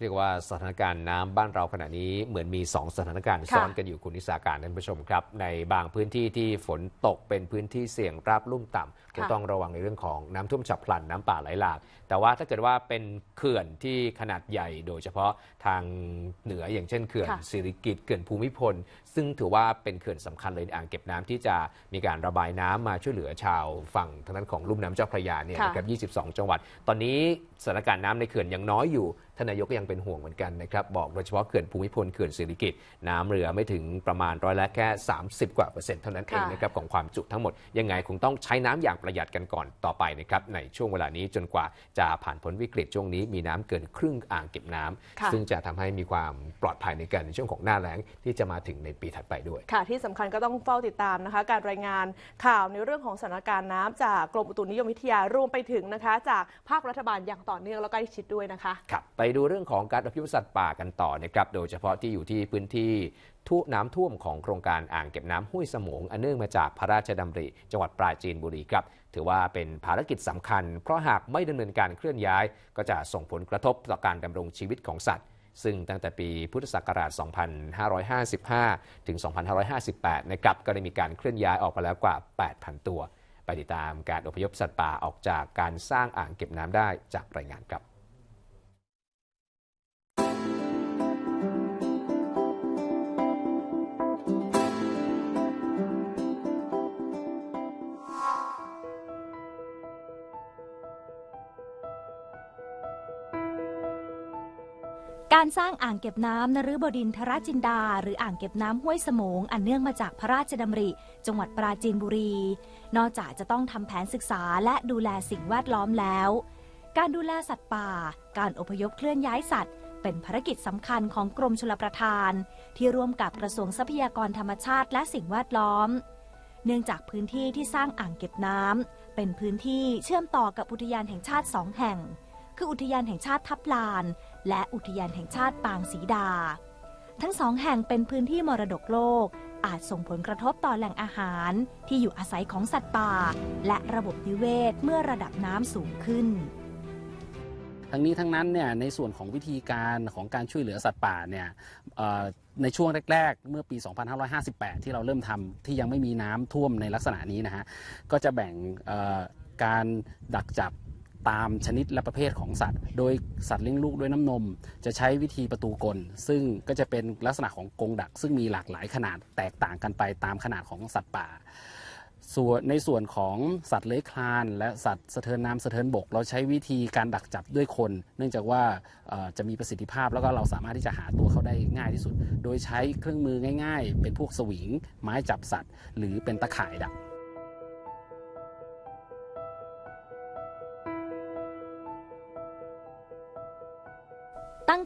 เรียกว่าสถานการณ์น้ำบ้านเราขณะนี้เหมือนมี 2 สถานการณ์ค่ะซ้อนกันอยู่คุณนิสาการท่านผู้ชมครับ ในบางพื้นที่ที่ฝนตกเป็นพื้นที่เสี่ยงราบลุ่มต่ำก็ค่ะต้องระวังในเรื่องของน้ำท่วมฉับพลันน้ำป่าไหลหลาก แต่ว่าถ้าเกิดว่าเป็นเขื่อนที่ขนาดใหญ่โดยเฉพาะทางเหนืออย่างเช่นเขื่อนค่ะสิริกิติ์เขื่อนภูมิพล ซึ่งถือว่าเป็นเขื่อนสำคัญเลยในอ่างเก็บน้ำที่จะมีการระบายน้ำมาช่วยเหลือชาวฝั่งทางนั้นของลุ่มน้ำเจ้าพระยาเนี่ยค่ะนะครับ22 จังหวัด ตอนนี้สถานการณ์น้ำในเขื่อนยังน้อยอยู่ท่านนายกก็ยังเป็นห่วงเหมือนกันนะครับบอกโดยเฉพาะเขื่อนภูมิพลเขื่อนสิริกิติ์น้ำเหลือไม่ถึงประมาณร้อยละแค่ 30 กว่าเปอร์เซ็นต์เท่านั้นเองค่ะนะครับของความจุทั้งหมด ยังไงคงต้องใช้น้ำอย่างประหยัดกันก่อนต่อไปนะครับในช่วงเวลานี้จนกว่าจะผ่านพ้นวิกฤตช่วงนี้มีน้ำเกินครึ่งอ่างเก็บน้ำค่ะซึ่งจะทำให้มีความปลอดภัยในการในช่วงของหน้าแล้งที่จะมาถึงในปีถัดไปด้วย ค่ะ ที่สำคัญก็ต้องเฝ้าติดตามนะคะ การรายงานข่าวในเรื่องของสถานการณ์น้ำจากกรมอุตุนิยมวิทยารวมไปถึงนะคะ จากภาครัฐบาลอย่างต่อเนื่องแล้วก็ใกล้ชิดด้วยนะคะครับไปดูเรื่องของการอภิวัตสัตว์ป่ากันต่อนะครับโดยเฉพาะที่อยู่ที่พื้นที่ทุน้ำท่วมของโครงการอ่างเก็บน้ำห้วยสมงอันเนื่องมาจากพระราชดำริ จังหวัดปราจีนบุรีครับถือว่าเป็นภารกิจสำคัญ เพราะหากไม่ดำเนินการเคลื่อนย้าย ก็จะส่งผลกระทบต่อการดำรงชีวิตของสัตว์ซึ่งตั้งแต่ปีพุทธศักราช 2555 ถึง 2558 นะครับ ก็ได้มีการเคลื่อนย้ายออกมาแล้วกว่า 8,000 ตัว ไปติดตามการอพยพสัตว์ป่าออกจากการสร้างอ่างเก็บน้ำได้จากรายงานครับ การสร้างอ่างเก็บน้ำนฤบดินทรจินดา หรืออ่างเก็บน้ำห้วยสมงอันเนื่องมาจากพระราชดำริ จังหวัดปราจีนบุรี นอกจากจะต้องทำแผนศึกษาและดูแลสิ่งแวดล้อมแล้ว การดูแลสัตว์ป่า การอพยพเคลื่อนย้ายสัตว์ เป็นภารกิจสำคัญของกรมชลประทาน ที่ร่วมกับกระทรวงทรัพยากรธรรมชาติและสิ่งแวดล้อม เนื่องจากพื้นที่ที่สร้างอ่างเก็บน้ำเป็นพื้นที่เชื่อมต่อกับอุทยานแห่งชาติสองแห่ง คืออุทยานแห่งชาติทับลาน และอุทยานแห่งชาติปางศรีดา ทั้งสองแห่งเป็นพื้นที่มรดกโลก อาจส่งผลกระทบต่อแหล่งอาหารที่อยู่อาศัยของสัตว์ป่า และระบบนิเวศเมื่อระดับน้ำสูงขึ้น ทั้งนี้ทั้งนั้นเนี่ยในส่วนของวิธีการของการช่วยเหลือสัตว์ป่าเนี่ยในช่วงแรก ๆ เมื่อปี 2558 ที่เราเริ่มทำที่ยังไม่มีน้ำท่วมในลักษณะนี้นะฮะก็จะแบ่งการดักจับ ตามชนิดและประเภทของสัตว์ โดยสัตว์เลี้ยงลูกด้วยน้ำนม จะใช้วิธีประตูกล ซึ่งก็จะเป็นลักษณะของกรงดัก ซึ่งมีหลากหลายขนาดแตกต่างกันไปตามขนาดของสัตว์ป่าส่วนในส่วนของสัตว์เลื้อยคลาน และสัตว์สะเทินน้ำสะเทินบก เราใช้วิธีการดักจับด้วยคน เนื่องจากว่าจะมีประสิทธิภาพแล้วก็เราสามารถที่จะหาตัวเขาได้ง่ายที่สุด โดยใช้เครื่องมือง่าย ๆ เป็นพวกสวิง ไม้จับสัตว์ หรือเป็นตะข่ายดัก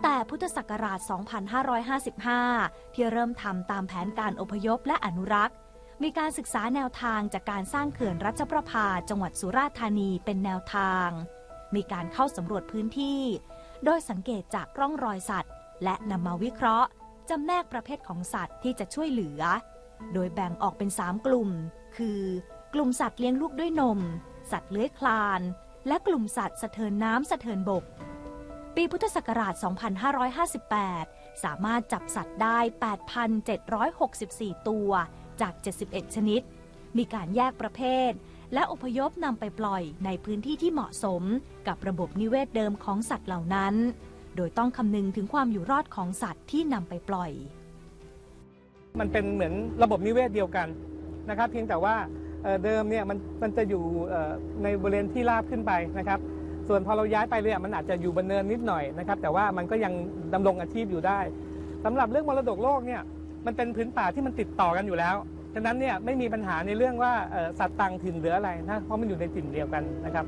แต่พุทธศักราช 2555 ที่เริ่มทำตามแผนการอพยพและอนุรักษ์ มีการศึกษาแนวทางจากการสร้างเขื่อนรัชประภาจังหวัดสุราษฎร์ธานีเป็นแนวทาง มีการเข้าสำรวจพื้นที่ โดยสังเกตจากร่องรอยสัตว์ และนำมาวิเคราะห์จำแนกประเภทของสัตว์ที่จะช่วยเหลือ โดยแบ่งออกเป็น 3 กลุ่ม คือ กลุ่มสัตว์เลี้ยงลูกด้วยนม สัตว์เลื้อยคลาน และกลุ่มสัตว์สะเทินน้ำสะเทินบก ปีพุทธศักราช 2558 สามารถจับสัตว์ได้ 8,764 ตัว จาก 71 ชนิด มีการแยกประเภท และอพยพนำไปปล่อยในพื้นที่ที่เหมาะสม กับระบบนิเวศเดิมของสัตว์เหล่านั้น โดยต้องคำนึงถึงความอยู่รอดของสัตว์ที่นำไปปล่อย มันเป็นเหมือนระบบนิเวศเดียวกันนะครับ เพียงแต่ว่าเดิมเนี่ยมันมันจะอยู่ในบริเวณที่ราบขึ้นไปนะครับ ส่วนพอเราย้ายไปเนี่ยมันอาจจะอยู่บนเนินนิดหน่อยนะครับแต่ว่ามันก็ยังดำรงอาชีพอยู่ได้สำหรับเรื่องมรดกโลกเนี่ยมันเป็นพื้นป่าที่มันติดต่อกันอยู่แล้วฉะนั้นเนี่ยไม่มีปัญหาในเรื่องว่าสัตว์ต่างถิ่นหรืออะไรนะเพราะมันอยู่ในถิ่นเดียวกันนะครับ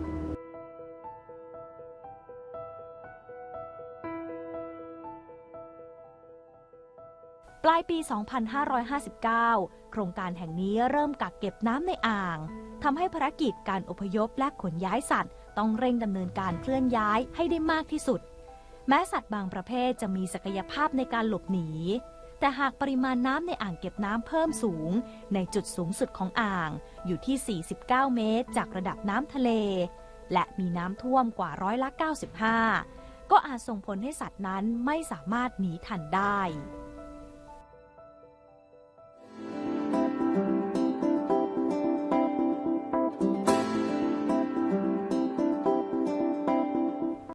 ปลายปี 2559 โครงการแห่งนี้เริ่มกักเก็บน้ำในอ่าง ทำให้ภารกิจการอพยพและขนย้ายสัตว์ ต้องเร่งดำเนินการเคลื่อนย้ายให้ได้มากที่สุด แม้สัตว์บางประเภทจะมีศักยภาพในการหลบหนี แต่หากปริมาณน้ำในอ่างเก็บน้ำเพิ่มสูง ในจุดสูงสุดของอ่างอยู่ที่ 49 เมตร จากระดับน้ำทะเล และมีน้ำท่วมกว่าร้อยละ 95 ก็อาจส่งผลให้สัตว์นั้นไม่สามารถหนีทันได้